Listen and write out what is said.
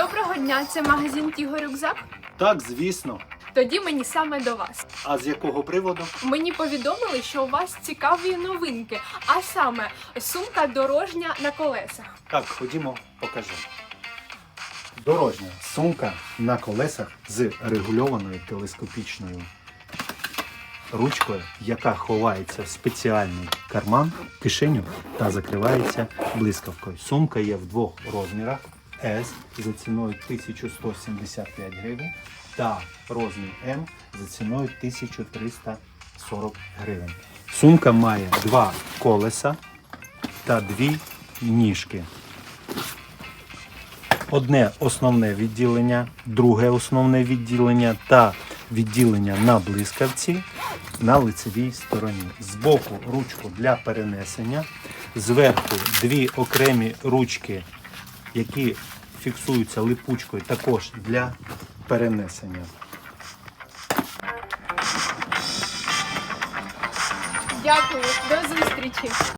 Доброго дня, це магазин Тіго Рюкзак. Так, звісно. Тоді мені саме до вас. А з якого приводу? Мені повідомили, що у вас цікаві новинки, а саме сумка дорожня на колесах. Так, ходімо, покажу. Дорожня сумка на колесах з регульованою телескопічною ручкою, яка ховається в спеціальний карман, кишеню та закривається блискавкою. Сумка є в двох розмірах S за ціною 1175 гривень та розмір M за ціною 1340 гривень. Сумка має два колеса та дві ніжки. Одне основне відділення, друге основне відділення та відділення на блискавці на лицевій стороні. Збоку ручку для перенесення, зверху дві окремі ручки, які фіксуються липучкою, також для перенесення. Дякую, до зустрічі!